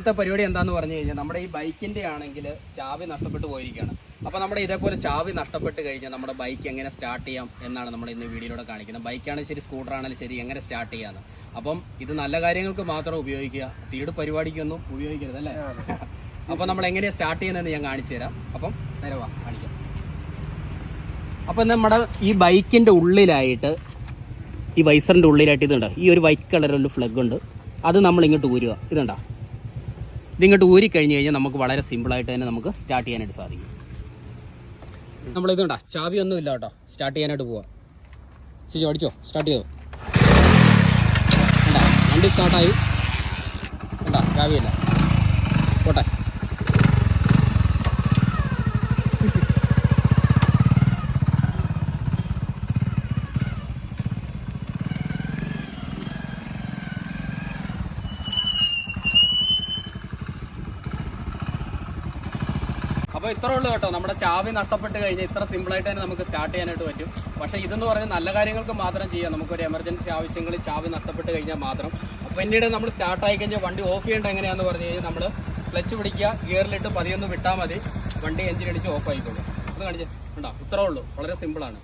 ഇന്നത്തെ പരിപാടി എന്താന്ന് പറഞ്ഞു കഴിഞ്ഞാൽ നമ്മുടെ ഈ ബൈക്കിന്റെ ആണെങ്കിൽ ചാവി നഷ്ടപ്പെട്ടു പോയിരിക്കുകയാണ്. അപ്പൊ നമ്മുടെ ഇതേപോലെ ചാവി നഷ്ടപ്പെട്ട് കഴിഞ്ഞാൽ നമ്മുടെ ബൈക്ക് എങ്ങനെ സ്റ്റാർട്ട് ചെയ്യാം എന്നാണ് നമ്മൾ ഇന്ന് വീഡിയോയിലൂടെ കാണിക്കുന്നത്. ബൈക്കാണെങ്കിൽ ശരി സ്കൂട്ടർ ആണെങ്കിലും ശരി എങ്ങനെ സ്റ്റാർട്ട് ചെയ്യാന്ന്. അപ്പം ഇത് നല്ല കാര്യങ്ങൾക്ക് മാത്രം ഉപയോഗിക്കുക. തീട് പരിപാടിക്കൊന്നും ഉപയോഗിക്കരുത് അല്ലേ? അപ്പൊ നമ്മൾ എങ്ങനെയാണ് സ്റ്റാർട്ട് ചെയ്യുന്നതെന്ന് ഞാൻ കാണിച്ചു തരാം. അപ്പം നേരെ വാ കാണിക്കാം. അപ്പൊ നമ്മുടെ ഈ ബൈക്കിന്റെ ഉള്ളിലായിട്ട് ഈ വൈസറിന്റെ ഉള്ളിലായിട്ട് ഇതുണ്ട്? ഈ ഒരു വൈറ്റ് കളറിൽ ഫ്ലഗ് ഉണ്ട്. അത് നമ്മൾ ഇങ്ങോട്ട് ഊരുക. ഇതുണ്ടോ? ഇതിങ്ങോട്ട് ഊരി കഴിഞ്ഞ് കഴിഞ്ഞാൽ നമുക്ക് വളരെ സിമ്പിളായിട്ട് തന്നെ നമുക്ക് സ്റ്റാർട്ട് ചെയ്യാനായിട്ട് സാധിക്കും. നമ്മൾ ഇതുണ്ടോ ചാവി ഒന്നും ഇല്ല കേട്ടോ. സ്റ്റാർട്ട് ചെയ്യാനായിട്ട് പോവാം. ശരി അടിച്ചോ. സ്റ്റാർട്ട് ചെയ്തോ. വണ്ടി സ്റ്റാർട്ടായി കണ്ടോ? ചാവിയില്ല പോട്ടെ. അപ്പോൾ ഇത്രേ ഉള്ളൂ കേട്ടോ. നമ്മുടെ ചാവി നഷ്ടപ്പെട്ട് കഴിഞ്ഞാൽ ഇത്ര സിമ്പിൾ ആയിട്ട് തന്നെ നമുക്ക് സ്റ്റാർട്ട് ചെയ്യാനായിട്ട് പറ്റും. പക്ഷേ ഇതെന്ന് പറഞ്ഞാൽ നല്ല കാര്യങ്ങൾക്ക് മാത്രം ചെയ്യാം. നമുക്കൊരു എമർജൻസി ആവശ്യങ്ങളിൽ ചാവി നഷ്ടപ്പെട്ട് കഴിഞ്ഞാൽ മാത്രം. അപ്പൊ പിന്നീട് നമ്മൾ സ്റ്റാർട്ട് ആയി കഴിഞ്ഞാൽ വണ്ടി ഓഫ് ചെയ്യേണ്ട എങ്ങനെയാന്ന് പറഞ്ഞു കഴിഞ്ഞാൽ നമ്മൾ ക്ലച്ച് പിടിക്കുക ഗിയറിലിട്ട് പതിയൊന്ന് വിട്ടാൽ മതി. വണ്ടി എഞ്ചിൻ അടിച്ച് ഓഫ് ആയിക്കോളും. അത് കാണിച്ച് ഉണ്ടോ ഇത്രേ ഉള്ളൂ. വളരെ സിമ്പിളാണ്